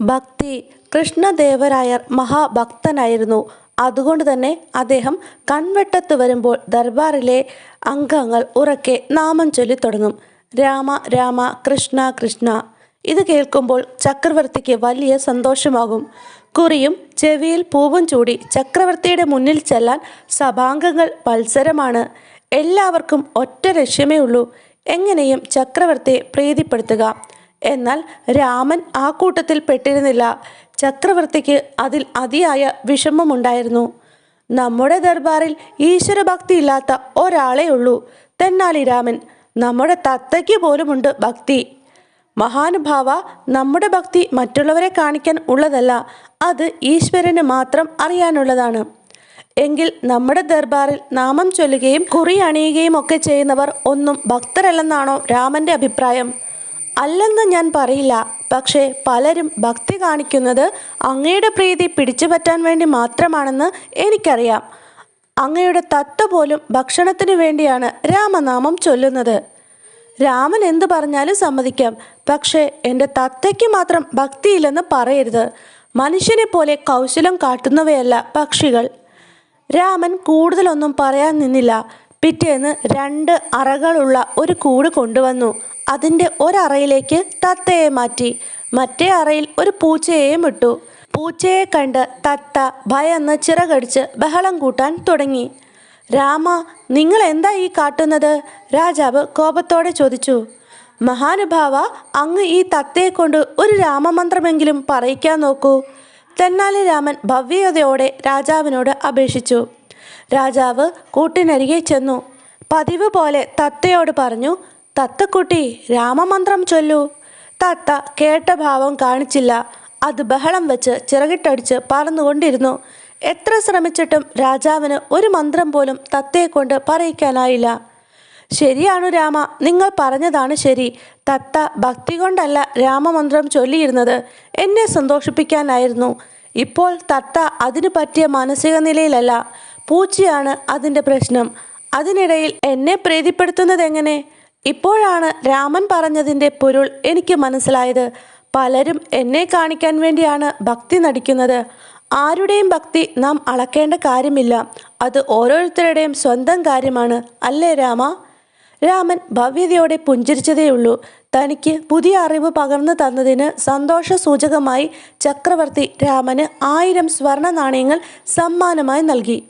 ഭക്തി. കൃഷ്ണദേവരായർ മഹാഭക്തനായിരുന്നു. അതുകൊണ്ട് തന്നെ അദ്ദേഹം കൺവെട്ടത്ത് വരുമ്പോൾ ദർബാറിലെ അംഗങ്ങൾ ഉറക്കെ നാമം ചൊല്ലി തുടങ്ങും. രാമ രാമ കൃഷ്ണ കൃഷ്ണ. ഇത് കേൾക്കുമ്പോൾ ചക്രവർത്തിക്ക് വലിയ സന്തോഷമാകും. കുറിയും ചെവിയിൽ പൂവും ചൂടി ചക്രവർത്തിയുടെ മുന്നിൽ ചെല്ലാൻ സഭാംഗങ്ങൾ മത്സരമാണ്. എല്ലാവർക്കും ഒറ്റ ലക്ഷ്യമേ ഉള്ളൂ. എങ്ങനെയും ചക്രവർത്തിയെ പ്രീതിപ്പെടുത്തുക. എന്നാൽ രാമൻ ആ കൂട്ടത്തിൽ പെട്ടിരുന്നില്ല. ചക്രവർത്തിക്ക് അതിൽ അതിയായ വിഷമമുണ്ടായിരുന്നു. നമ്മുടെ ദർബാറിൽ ഈശ്വരഭക്തി ഇല്ലാത്ത ഒരാളെ ഉള്ളൂ തെന്നാലി രാമൻ. നമ്മുടെ തത്തയ്ക്ക് പോലുമുണ്ട് ഭക്തി. മഹാനുഭാവ നമ്മുടെ ഭക്തി മറ്റുള്ളവരെ കാണിക്കാൻ ഉള്ളതല്ല അത് ഈശ്വരന് മാത്രം അറിയാനുള്ളതാണ്. എങ്കിൽ നമ്മുടെ ദർബാറിൽ നാമം ചൊല്ലുകയും കുറി അണിയുകയും ഒക്കെ ചെയ്യുന്നവർ ഒന്നും ഭക്തരല്ലെന്നാണോ രാമന്റെ അഭിപ്രായം? അല്ലെന്ന് ഞാൻ പറയില്ല. പക്ഷേ പലരും ഭക്തി കാണിക്കുന്നത് അങ്ങയുടെ പ്രീതി പിടിച്ചുപറ്റാൻ വേണ്ടി മാത്രമാണെന്ന് എനിക്കറിയാം. അങ്ങയുടെ തത്ത പോലും ഭക്ഷണത്തിനു വേണ്ടിയാണ് രാമനാമം ചൊല്ലുന്നത്. രാമൻ എന്തു പറഞ്ഞാലും സമ്മതിക്കാം. പക്ഷേ എന്റെ തത്തയ്ക്ക് മാത്രം ഭക്തിയില്ലെന്ന് പറയരുത്. മനുഷ്യനെ പോലെ കൗശലം കാട്ടുന്നവയല്ല പക്ഷികൾ. രാമൻ കൂടുതലൊന്നും പറയാൻ നിന്നില്ല. പിറ്റേന്ന് രണ്ട് അറകളുള്ള ഒരു കൂട് കൊണ്ടുവന്നു. അതിന്റെ ഒരറയിലേക്ക് തത്തയെ മാറ്റി. മറ്റേ അറയിൽ ഒരു പൂച്ചയെയും ഇട്ടു. പൂച്ചയെ കണ്ട് തത്ത ഭയന്ന് ചിറകടിച്ച് ബഹളം കൂട്ടാൻ തുടങ്ങി. രാമ നിങ്ങൾ എന്താ ഈ കാട്ടുന്നത്? രാജാവ് കോപത്തോടെ ചോദിച്ചു. മഹാനുഭാവ അങ്ങ് ഈ തത്തയെ കൊണ്ട് ഒരു രാമമന്ത്രമെങ്കിലും പറയിക്കാൻ നോക്കൂ. തെന്നാലി രാമൻ ഭവ്യതയോടെ രാജാവിനോട് അപേക്ഷിച്ചു. രാജാവ് കൂട്ടിനരികെ ചെന്നു. പതിവ് പോലെ തത്തയോട് പറഞ്ഞു തത്തക്കുട്ടി രാമമന്ത്രം ചൊല്ലൂ. തത്ത കേട്ട ഭാവം കാണിച്ചില്ല. അത് ബഹളം വെച്ച് ചിറകിട്ടടിച്ച് പറന്നുകൊണ്ടിരുന്നു. എത്ര ശ്രമിച്ചിട്ടും രാജാവിന് ഒരു മന്ത്രം പോലും തത്തയെ കൊണ്ട് പറയിക്കാനായില്ല. ശരിയാണു രാമ നിങ്ങൾ പറഞ്ഞതാണ് ശരി. തത്ത ഭക്തി കൊണ്ടല്ല രാമമന്ത്രം ചൊല്ലിയിരുന്നത്. എന്നെ സന്തോഷിപ്പിക്കാനായിരുന്നു. ഇപ്പോൾ തത്ത അതിനു പറ്റിയ മാനസിക നിലയിലല്ല. പൂച്ചയാണ് അതിന്റെ പ്രശ്നം. അതിനിടയിൽ എന്നെ പ്രീതിപ്പെടുത്തുന്നത് എങ്ങനെ ഇപ്പോഴാണ് രാമൻ പറഞ്ഞതിന്റെ പൊരുൾ എനിക്ക് മനസ്സിലായത്. പലരും എന്നെ കാണിക്കാൻ വേണ്ടിയാണ് ഭക്തി നടിക്കുന്നത്. ആരുടെയും ഭക്തി നാം അളക്കേണ്ട കാര്യമില്ല. അത് ഓരോരുത്തരുടെയും സ്വന്തം കാര്യമാണ്. അല്ലേ രാമ? രാമൻ ഭവ്യതയോടെ പുഞ്ചിരിച്ചതേയുള്ളൂ. തനിക്ക് പുതിയ അറിവ് പകർന്നു തന്നതിന് സന്തോഷ സൂചകമായി ചക്രവർത്തി രാമന് ആയിരം സ്വർണ നാണയങ്ങൾ സമ്മാനമായി നൽകി.